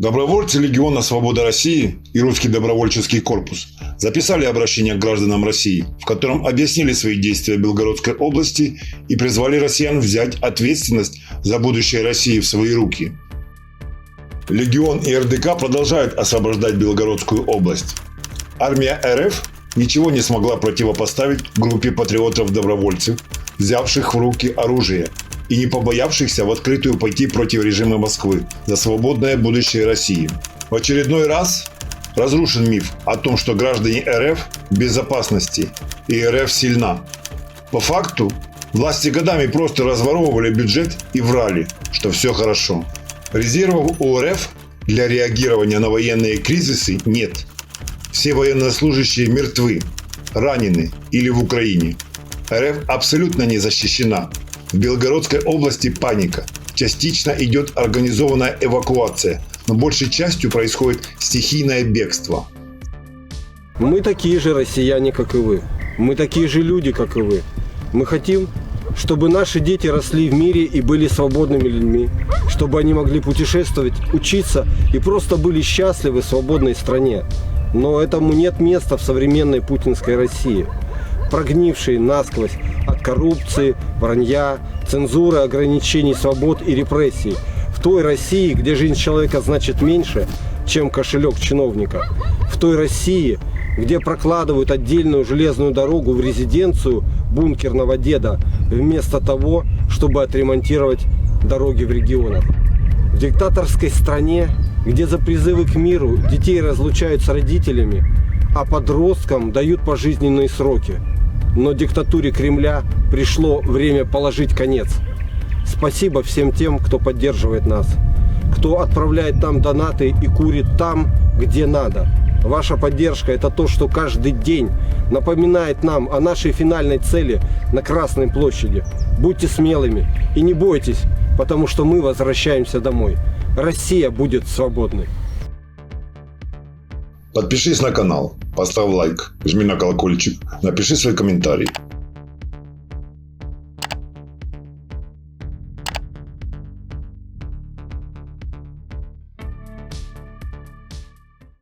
Добровольцы Легиона Свобода России и Русский добровольческий корпус записали обращение к гражданам России, в котором объяснили свои действия Белгородской области и призвали россиян взять ответственность за будущее России в свои руки. Легион и РДК продолжают освобождать Белгородскую область. Армия РФ ничего не смогла противопоставить группе патриотов-добровольцев, взявших в руки оружие и не побоявшихся в открытую пойти против режима Москвы за свободное будущее России. В очередной раз разрушен миф о том, что граждане РФ в безопасности и РФ сильна. По факту, власти годами просто разворовывали бюджет и врали, что все хорошо. Резервов у РФ для реагирования на военные кризисы нет. Все военнослужащие мертвы, ранены или в Украине. РФ абсолютно не защищена в Белгородской области паника. Частично идет организованная эвакуация, но большей частью происходит стихийное бегство. Мы такие же россияне, как и вы. Мы такие же люди, как и вы. Мы хотим, чтобы наши дети росли в мире и были свободными людьми, чтобы они могли путешествовать, учиться и просто были счастливы в свободной стране. Но этому нет места в современной путинской России прогнившие насквозь коррупции, вранья, цензуры, ограничений свобод и репрессий. В той России, где жизнь человека значит меньше, чем кошелек чиновника. В той России, где прокладывают отдельную железную дорогу в резиденцию бункерного деда, вместо того, чтобы отремонтировать дороги в регионах. В диктаторской стране, где за призывы к миру детей разлучают с родителями, а подросткам дают пожизненные сроки – но диктатуре Кремля пришло время положить конец. Спасибо всем тем, кто поддерживает нас, кто отправляет нам донаты и курит там, где надо. Ваша поддержка – это то, что каждый день напоминает нам о нашей финальной цели на Красной площади. Будьте смелыми и не бойтесь, потому что мы возвращаемся домой. Россия будет свободной. Подпишись на канал, поставь лайк, жми на колокольчик, напиши свой комментарий.